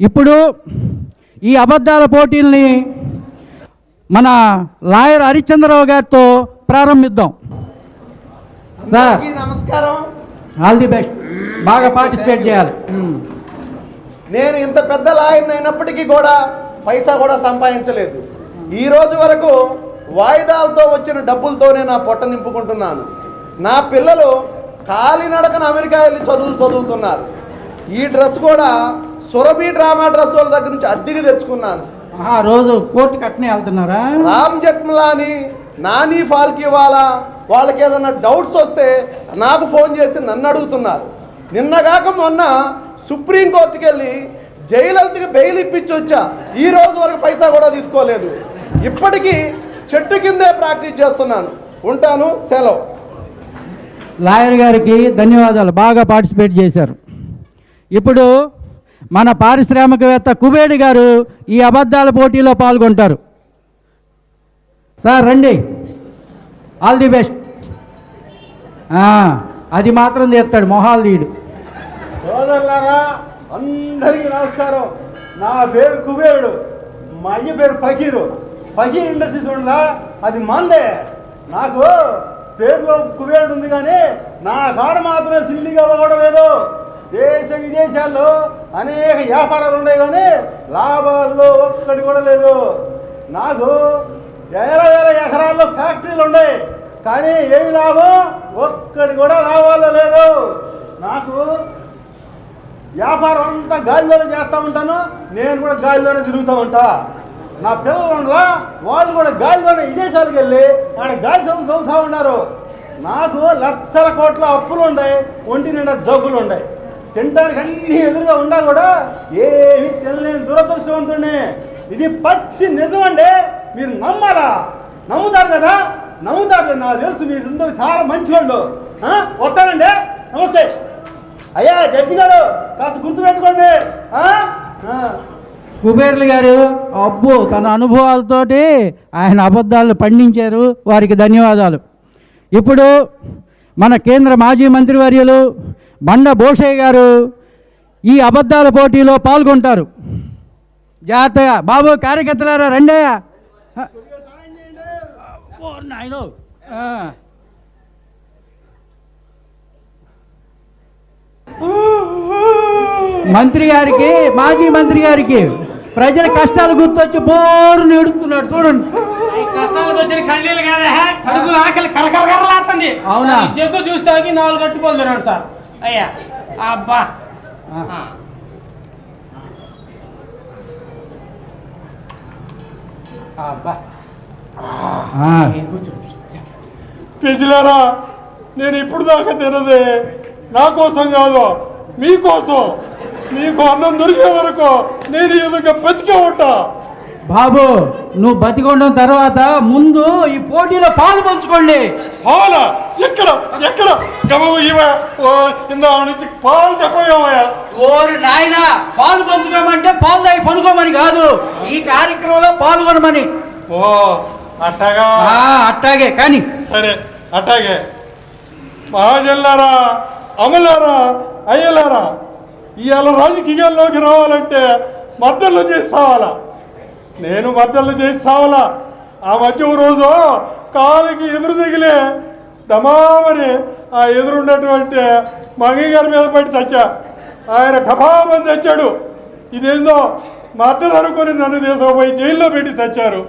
ఇప్పుడు ఈ అబద్ధాల పోటీల్ని మన లాయర్ హరిశ్చంద్రరావు గారితో ప్రారంభిద్దాం. సార్ నమస్కారం. All the best. బాగా పార్టిసిపేట్ చేయాలి. ఉమ్. నేను ఇంత పెద్ద లాయర్ని అయినప్పటికీ కూడా పైసా కూడా సంపాదించలేదు. ఈ రోజు వరకు వాయిదాలతో వచ్చిన డబ్బులతోనే నా పొట్ట నింపుకుంటున్నాను. నా పిల్లలు కాలినడకన అమెరికా వెళ్ళి చదువులు చదువుతున్నారు. ఈ డ్రెస్ కూడా సురభి డ్రామా డ్రెస్ వాళ్ళ దగ్గర నుంచి అద్దెకి తెచ్చుకున్నాను. ఆహా, రోజు కోర్టుకి అట్నే వెళ్తున్నారా? రామ్ జట్మలాని నాని ఫాల్కి వాళ్ళ వాళ్ళకి ఏదైనా డౌట్స్ వస్తే నాకు ఫోన్ చేసి నన్ను అడుగుతున్నారు. నిన్నగాక మొన్న సుప్రీంకోర్టుకి వెళ్ళి జయలలితకి బెయిల్ ఇప్పించి వచ్చా. ఈ రోజు వరకు పైసా కూడా తీసుకోలేదు. ఇప్పటికీ చెట్టు కిందే ప్రాక్టీస్ చేస్తున్నాను. ఉంటాను. సెలవు. లాయర్ గారికి ధన్యవాదాలు. బాగా పార్టిసిపేట్ చేశారు. ఇప్పుడు మన పారిశ్రామికవేత్త కుబేడి గారు ఈ అబద్ధాల పోటీలో పాల్గొంటారు. సార్ రండి. ఆల్ ది బెస్ట్ అది మాత్రం తీస్తాడు మొహాలు తీడు సోదరులారా అందరికీ నమస్కారం. నా పేరు కుబేరుడు మా అయ్య పేరు ఫకీరు. ఫకీర్ ఇండస్ట్రీస్ ఉండరా అది మందే. నాకు పేరులో కుబేరుడు ఉంది కానీ నా కాడ మాత్రమే సిల్లిగా లేదు దేశ విదేశాల్లో అనేక వ్యాపారాలు ఉన్నాయి కానీ లాభాల్లో ఒక్కటి కూడా లేదు. నాకు వేల వేల ఎకరాల్లో ఫ్యాక్టరీలు ఉన్నాయి కానీ ఏమి లాభం? ఒక్కటి కూడా లాభాల్లో లేదు. నాకు వ్యాపారం అంతా గాలిలోనే చేస్తూ ఉంటాను నేను కూడా గాలిలోనే తిరుగుతూ ఉంటా. నా పిల్లలు ఉండలా వాళ్ళు కూడా గాలిలోనే విదేశాలకు వెళ్ళి ఆడ గాలి సౌండ్ చదువుతూ ఉన్నారు. నాకు లక్షల కోట్ల అప్పులు ఉన్నాయి ఒంటి నిండా జబ్బులు ఉన్నాయి. తినడానికి అన్ని ఎదురుగా ఉన్నా కూడా ఏమి తినలేని దురదృష్టవంతుడిని. ఇది పచ్చి నిజమండి. మీరు నమ్మాలా? నమ్ముతారు కదా? నమ్ముతారు కదా, నాకు తెలుసు మీరందరూ చాలా మంచివాళ్ళు. ఆ? వస్తానండి. నమస్తే. అయ్యా జడ్జి గారు కాస్త గుర్తుపెట్టుకోండి. కుబేర్లు గారు అబ్బో తన అనుభవాలతోటి ఆయన అబద్ధాలు పండించారు. వారికి ధన్యవాదాలు. ఇప్పుడు మన కేంద్ర మాజీ మంత్రివర్యులు బండ భోషయ్య గారు ఈ అబద్ధాల పోటీలో పాల్గొంటారు. జాగ్రత్తగా. బాబు కార్యకర్తలారా రండయ్యా. మంత్రి గారికి మాజీ మంత్రి గారికి ప్రజల కష్టాలు గుర్తొచ్చి బోరుని ఎడుతున్నాడు చూడండి. కష్టాలకు వచ్చిన కన్నీళ్ళు కదా కడుపులో ఆకలి కలకలకరలాడుతుంది అవునా? జగ్గు చూస్తాకి నాలుగు కట్టుకోలేరు సార్. అయ్యా అబ్బా. ప్రజలారా నేను ఇప్పుడు దాకా తినదే. నా కోసం కాదు మీకోసం మీకు అన్నం దొరికే వరకు నేను ఎదురుగా బతికే ఉంటా. బాబు నువ్వు బతికొండం తర్వాత ముందు ఈ పోటీలో పాలు పంచుకోండి. అవునా? ఎక్కడ? ఎక్కడ? ఇందా నుంచి పాలు ఓరి నాయన పాలు పంచుకోమంటే పాలు తాగి పనుకోమని కాదు. ఈ కార్యక్రమంలో పాల్గొనమని ఓ అట్టగా? అట్టాగే కానీ. సరే అట్టాగే. మహాజల్లారా అమలారా అయ్యలారా ఇవాళ రాజకీయాల్లోకి రావాలంటే మద్దళ్ళు చేసి సావాలా నేను మద్దలు చేసి ఆ మధ్య రోజు కాలుకి ఎదురు తగిలే దమామని ఆ ఎదురున్నటువంటి మంగి గారి మీద పడి చచ్చా. ఆయన ఠపామని తెచ్చాడు. ఇదేందో మద్దలు అనుకొని నన్ను తీసుకుపోయి జైల్లో పెట్టి చచ్చారు.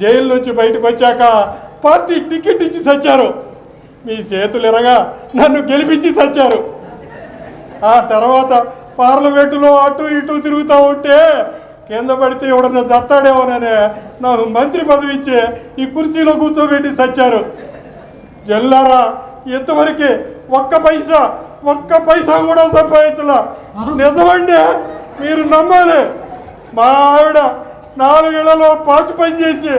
జైలు నుంచి బయటకు వచ్చాక పార్టీ టికెట్ ఇచ్చి చచ్చారు. మీ చేతులు ఎరగా నన్ను గెలిపించి చచ్చారు. ఆ తర్వాత పార్లమెంటులో అటు ఇటు తిరుగుతూ ఉంటే కింద పడితే ఎవడన్నా చత్తాడేమోననే నాకు మంత్రి పదవి ఇచ్చి ఈ కుర్చీలో కూర్చోబెట్టి చచ్చారు జల్లారా ఇంతవరకు ఒక్క పైసా ఒక్క పైసా కూడా సంపాదించలా. నిజమండి మీరు నమ్మాలి. మా ఆవిడ నాలుగేళ్ళలో పాచి పని చేసి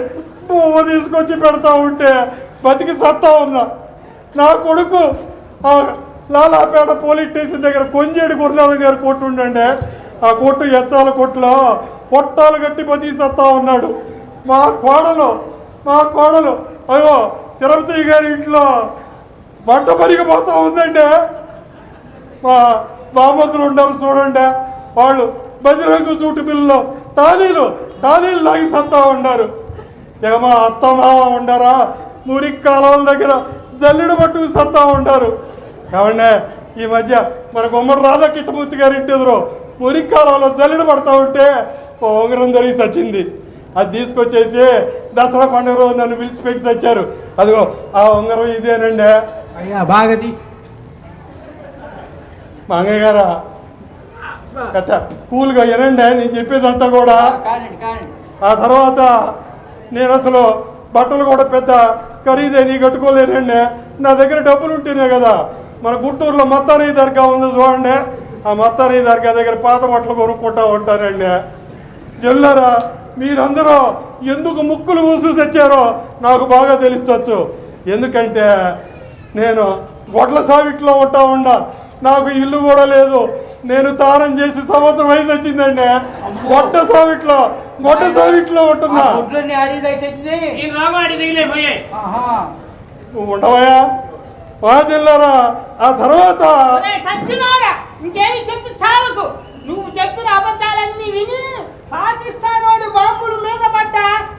పువ్వు తీసుకొచ్చి పెడతా ఉంటే బతికి సత్తా ఉన్నా. నా కొడుకు ఆ లాలాపేట పోలీస్ స్టేషన్ దగ్గర కొంజేడి గురునాథం గారు కొట్టు ఉండండి. ఆ కొట్టు ఎచ్చాల కొట్టులో పొట్టాలు కట్టి బతికి ఉన్నాడు. మా కోడలు మా కోడలు. అయ్యో తిరుపతి గారి ఇంట్లో వంట పరిగిపోతూ ఉందండి. మా బామతులు ఉండరు చూడండి. వాళ్ళు బజరంగు చూటు పిల్లలు తాళీలు తాళీలు లాగి సత్తా ఉన్నారు. ఇక మా అత్త మామ ఉండరా? మురికి కాలువల దగ్గర జల్లెడ పట్టుకు సత్తా ఉంటారు ఏమండే ఈ మధ్య మన గుమ్మడి రాధా కిట్టమూర్తి గారి ఇంటి ఎదురు మురికి కాలువలో జల్లెడ పడతా ఉంటే ఉంగరం దొరికి చచ్చింది. అది తీసుకొచ్చేసి దసరా పండుగ రోజు నన్ను పిలిచిపెట్టి చచ్చారు. అదిగో ఆ ఉంగరం ఇదేనండి అయ్యా బాగది. మా గారా కథ కూల్గా వినండి నేను చెప్పేదంతా కూడా. ఆ తర్వాత నేను అసలు బట్టలు కూడా పెద్ద ఖరీదైన కట్టుకోలేనండి. నా దగ్గర డబ్బులు ఉంటేనే కదా. మన గుంటూరులో మత్తారీ దర్గా ఉంది చూడండి. ఆ మత్తారీ దర్గా దగ్గర పాత బట్టలు కొనుక్కుంటా ఉంటానండి. జల్లరా మీరందరూ ఎందుకు ముక్కులు మూసి తెచ్చారో నాకు బాగా తెలిసొచ్చు ఎందుకంటే నేను గొడ్ల సావిట్లో ఉంటా ఉండా నాకు ఇల్లు కూడా లేదు. నేను తానం చేసి సంవత్సరం వయసు వచ్చిందండి. గొడ్డ సావిట్లో గొడ్డ సావిట్లో ఉంటున్నా. నువ్వు ఉండవయ్యా. మా జిల్లారా ఆ తర్వాత సచ్చినోడా ఇంకేమి చెప్పి చావకు నువ్వు చెప్పిన అబద్ధాలన్నీ విని పాకిస్తాన్ వాడు బాంబులు మీద పడ్డ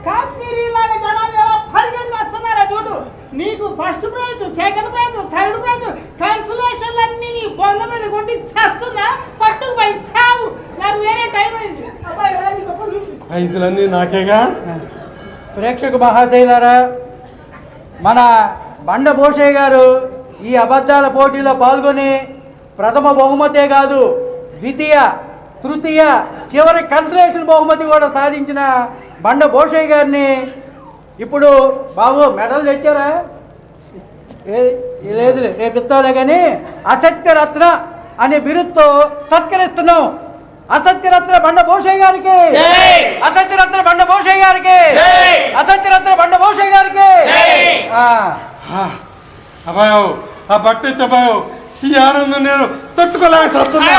కాశ్మీరీ లాగా జనాలు ఎలా పరిగెడి వస్తున్నారా చూడు. నీకు first prize second prize third prize కన్సులేషన్లు అన్ని నీ బొంద మీద కొట్టి చేస్తున్నా పట్టుకు పోయి చావు. నాకు వేరే టైం అయింది. అబ్బాయి నాకేగా? ప్రేక్షక మహాశైలారా మన బండ భూషయ్య గారు ఈ అబద్ధాల పోటీలో పాల్గొని ప్రథమ బహుమతే కాదు ద్వితీయ తృతీయ చివరి కన్సలేషన్ బహుమతి కూడా సాధించిన బండ భూషయ్య గారిని ఇప్పుడు బాబు మెడల్ తెచ్చారా? లేదు రేపు ఇస్తాలే కానీ అసత్య రత్న అనే బిరుదుతో సత్కరిస్తున్నాం. అసత్య రత్న బండ భూషయ్య గారికి. జై! అసత్య రత్న బండ భూషయ్య గారికి. జై! అసత్య రత్న బండ భూషయ్య గారికి. అబ్బాయో ఆ బట్ట ఎత్తే అబ్బాయో ఈ ఆనందం నేను తట్టుకోలేక సత్తున్నా